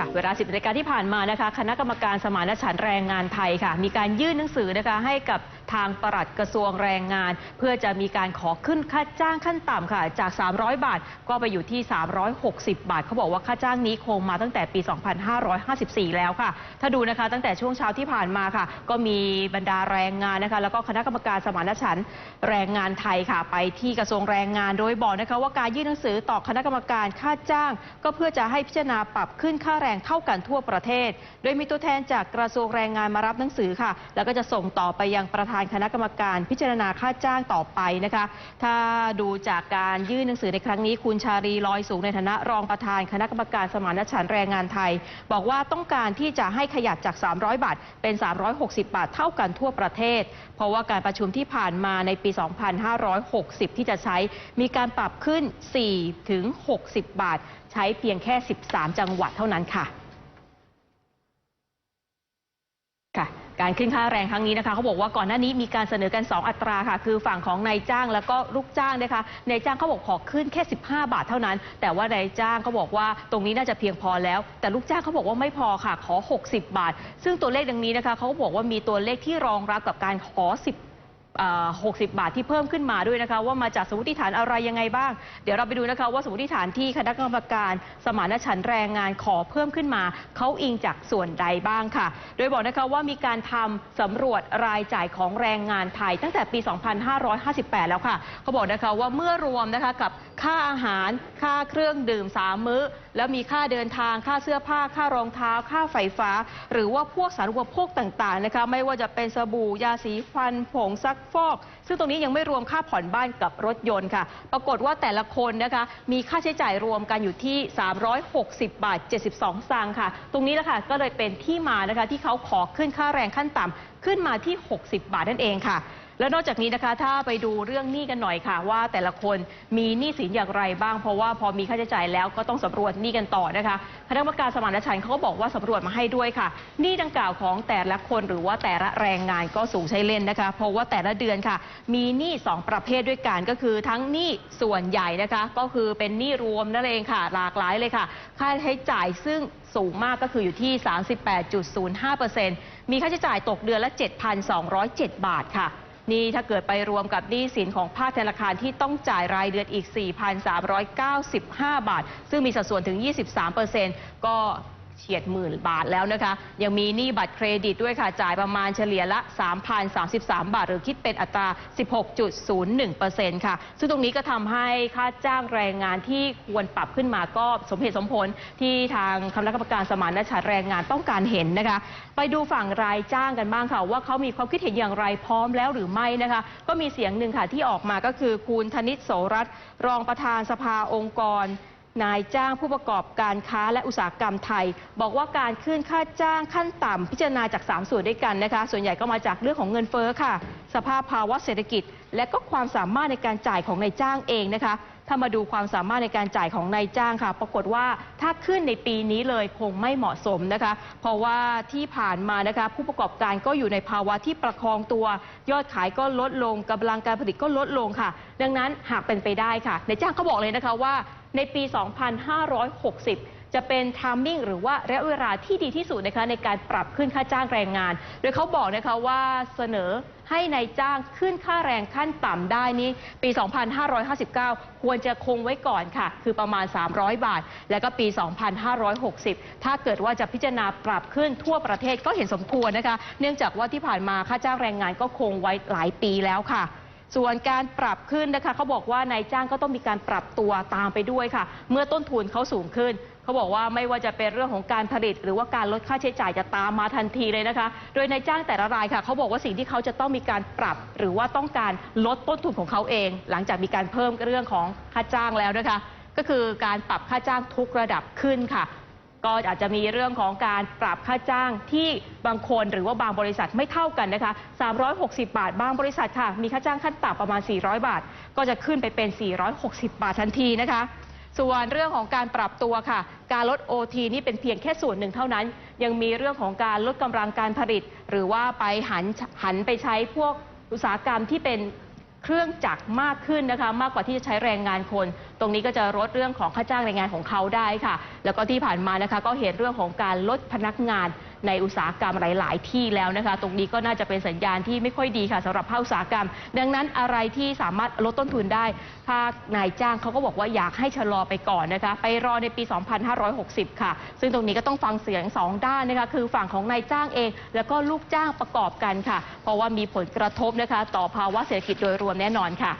ค่ะเวลา 10นาฬิกาที่ผ่านมานะคะ คณะกรรมการสมานฉันท์แรงงานไทยค่ะ มีการยื่นหนังสือนะคะให้กับ ทางปลัดกระทรวงแรงงาน เพื่อจะมีการขอขึ้นค่าจ้างขั้นต่ำค่ะ จาก 300 บาท ก็ไปอยู่ที่ 360 บาท เขาบอกว่าค่าจ้างนี้คงมาตั้งแต่ปี 2554 แล้วค่ะ ถ้าดูนะคะตั้งแต่ช่วงเช้าที่ผ่านมาค่ะ ก็มีบรรดาแรงงานนะคะ แล้วก็คณะกรรมการสมานฉันท์แรงงานไทยค่ะ ไปที่กระทรวงแรงงานโดยบอกนะคะว่าการยื่นหนังสือต่อคณะกรรมการค่าจ้าง ก็เพื่อจะให้พิจารณาปรับขึ้นค่าแรงเท่ากันทั่วประเทศ โดยมีตัวแทนจากกระทรวงแรงงานมารับหนังสือค่ะ แล้วก็จะส่งต่อไปยังประธานคณะกรรมการพิจารณาค่าจ้างต่อไปนะคะ ถ้าดูจากการยื่นหนังสือในครั้งนี้ คุณชารีลอยสูงในฐานะรองประธานคณะกรรมการสมานฉันท์แรงงานไทย บอกว่าต้องการที่จะให้ขยับจาก 300 บาท เป็น 360 บาทเท่ากันทั่วประเทศ เพราะว่าการประชุมที่ผ่านมาในปี 2560 ที่จะใช้มีการปรับขึ้น 4 ถึง 60 บาท ใช้เพียงแค่ 13 จังหวัดเท่านั้นค่ะ ค่ะ การขึ้นค่าแรงครั้งนี้นะคะเขาบอกว่าก่อนหน้านี้มีการเสนอกัน 2 อัตราค่ะ คือฝั่งของนายจ้างแล้วก็ลูกจ้างนะคะนายจ้างเขาบอกขอขึ้นแค่ 15 บาทเท่านั้น แต่ว่านายจ้างเขาบอกว่าตรงนี้น่าจะเพียงพอแล้ว แต่ลูกจ้างเขาบอกว่าไม่พอค่ะขอ 60 บาท ซึ่งตัวเลขดังนี้นะคะเขาบอกว่ามีตัวเลขที่รองรับกับการขอ 10 60 บาทที่เพิ่มขึ้นมาด้วยนะคะ ว่ามาจากสมมติฐานอะไรยังไงบ้าง เดี๋ยวเราไปดูนะคะ ว่าสมมติฐานที่คณะกรรมการสมานฉันท์แรงงานขอเพิ่มขึ้นมาเขาอิงจากส่วนใดบ้างค่ะ โดยบอกนะคะว่ามีการทำสำรวจรายจ่ายของแรงงานไทย ตั้งแต่ปี 2558 แล้วค่ะเขาบอกนะคะว่าเมื่อรวมนะคะกับค่าอาหารค่าเครื่องดื่มสามมื้อ แล้วมีค่าเดินทางค่าเสื้อผ้าค่ารองเท้า ค่าไฟฟ้า หรือว่าพวกสารณูปโภคต่างๆนะคะไม่ว่าจะเป็นสบู่ยาสีฟันผงซักฟอก ซึ่งตรงนี้ยังไม่รวมค่าผ่อนบ้านกับรถยนต์ค่ะ ปรากฏว่าแต่ละคนนะคะมีค่าใช้จ่ายรวมกันอยู่ที่ 360 บาท 72สตางค์ค่ะ ตรงนี้แหละค่ะก็เลยเป็นที่มานะคะที่เขาขอขึ้นค่าแรงขั้นต่ำขึ้นมาที่ 60 บาทนั่นเองค่ะ แล้วนอกจากนี้นะคะถ้าไปดูเรื่องหนี้กันหน่อยค่ะ ว่าแต่ละคนมีหนี้สินอย่างไรบ้าง เพราะว่าพอมีค่าใช้จ่ายแล้วก็ต้องสำรวจหนี้กันต่อนะคะคณะกรรมการสมานฉันท์เขาก็บอกว่าสำรวจมาให้ด้วยค่ะหนี้ดังกล่าวของแต่ละคนหรือว่าแต่ละแรงงานก็สูงใช้เล่นนะคะ เพราะว่าแต่ละเดือนค่ะ มีหนี้สองประเภทด้วยกันก็คือทั้งหนี้ส่วนใหญ่นะคะ ก็คือเป็นหนี้รวมนั่นเองค่ะหลากหลายเลยค่ะ ค่าใช้จ่ายซึ่งสูงมากก็คืออยู่ที่ 38.05%มีค่าใช้จ่ายตกเดือนละ 7,207 บาทค่ะ นี่ถ้าเกิดไปรวมกับหนี้สินของภาคธนาคารที่ต้องจ่ายรายเดือนอีก 4,395 บาท ซึ่งมีสัดส่วนถึง 23%ก็ เฉียดหมื่นบาทแล้วนะคะ ยังมีหนี้บัตรเครดิตด้วยค่ะ จ่ายประมาณเฉลี่ยละ 3,033 บาท หรือคิดเป็นอัตรา 16.01%ค่ะ ซึ่งตรงนี้ก็ทำให้ค่าจ้างแรงงานที่ควรปรับขึ้นมาก็สมเหตุสมผลที่ทางคณะกรรมการสมานฉันท์แรงงานต้องการเห็นนะคะ ไปดูฝั่งรายจ้างกันบ้างค่ะ ว่าเขามีความคิดเห็นอย่างไรพร้อมแล้วหรือไม่นะคะ ก็มีเสียงหนึ่งค่ะที่ออกมาก็คือคุณธนิตโสรัตน์รองประธานสภาองค์กร นายจ้างผู้ประกอบการค้าและอุตสาหกรรมไทย บอกว่าการขึ้นค่าจ้างขั้นต่ำพิจารณาจาก 3 ส่วนด้วยกันนะคะ ส่วนใหญ่ก็มาจากเรื่องของเงินเฟ้อค่ะ สภาพภาวะเศรษฐกิจ และก็ความสามารถในการจ่ายของนายจ้างเองนะคะ ถ้ามาดูความสามารถในการจ่ายของนายจ้างค่ะ ปรากฏว่าถ้าขึ้นในปีนี้เลยคงไม่เหมาะสมนะคะ เพราะว่าที่ผ่านมานะคะ ผู้ประกอบการก็อยู่ในภาวะที่ประคองตัว ยอดขายก็ลดลงกำลังการผลิตก็ลดลงค่ะ ดังนั้นหากเป็นไปได้ค่ะนายจ้างเขาบอกเลยนะคะว่า ในปี 2560 จะเป็นทามมิ่งหรือว่าระยะเวลาที่ดีที่สุดนะคะในการปรับขึ้นค่าจ้างแรงงาน โดยเขาบอกนะคะว่าเสนอให้ในายจ้างขึ้นค่าแรงขั้นต่ำได้นี้ปี 2559 ควรจะคงไว้ก่อนค่ะ คือประมาณ 300 บาท แล้วก็ปี 2560 ถ้าเกิดว่าจะพิจารณาปรับขึ้นทั่วประเทศก็เห็นสมควรนะคะ เนื่องจากว่าที่ผ่านมาค่าจ้างแรงงานก็คงไว้หลายปีแล้วค่ะ ส่วนการปรับขึ้นนะคะเขาบอกว่านายจ้างก็ต้องมีการปรับตัวตามไปด้วยค่ะ เมื่อต้นทุนเขาสูงขึ้นเขาบอกว่าไม่ว่าจะเป็นเรื่องของการผลิต หรือว่าการลดค่าใช้จ่ายจะตามมาทันทีเลยนะคะ โดยนายจ้างแต่ละรายค่ะเขาบอกว่าสิ่งที่เขาจะต้องมีการปรับ หรือว่าต้องการลดต้นทุนของเขาเอง หลังจากมีการเพิ่มเรื่องของค่าจ้างแล้วนะคะ ก็คือการปรับค่าจ้างทุกระดับขึ้นค่ะ ก็อาจจะมีเรื่องของการปรับค่าจ้างที่บางคนหรือว่าบางบริษัทไม่เท่ากันนะคะ 360 บาท บางบริษัทค่ะ มีค่าจ้างขั้นต่ำประมาณ 400 บาท ก็จะขึ้นไปเป็น 460 บาททันทีนะคะ ส่วนเรื่องของการปรับตัวค่ะ การลด OT นี่เป็นเพียงแค่ส่วนหนึ่งเท่านั้น ยังมีเรื่องของการลดกำลังการผลิต หรือว่าไปหันหันไปใช้พวกอุตสาหกรรมที่เป็น เครื่องจักรมากขึ้นนะคะ มากกว่าที่จะใช้แรงงานคน ตรงนี้ก็จะลดเรื่องของค่าจ้างแรงงานของเขาได้ค่ะ แล้วก็ที่ผ่านมานะคะ ก็เห็นเรื่องของการลดพนักงาน ในอุตสาหกรรมหลาย ๆ ที่แล้วนะคะ ตรงนี้ก็น่าจะเป็นสัญญาณที่ไม่ค่อยดีค่ะสำหรับภาคอุตสาหกรรม ดังนั้นอะไรที่สามารถลดต้นทุนได้ ภาคนายจ้างเขาก็บอกว่าอยากให้ชะลอไปก่อนนะคะ ไปรอในปี 2560 ค่ะ ซึ่งตรงนี้ก็ต้องฟังเสียงสองด้านนะคะ คือฝั่งของนายจ้างเอง แล้วก็ลูกจ้างประกอบกันค่ะ เพราะว่ามีผลกระทบนะคะ ต่อภาวะเศรษฐกิจโดยรวมแน่นอนค่ะ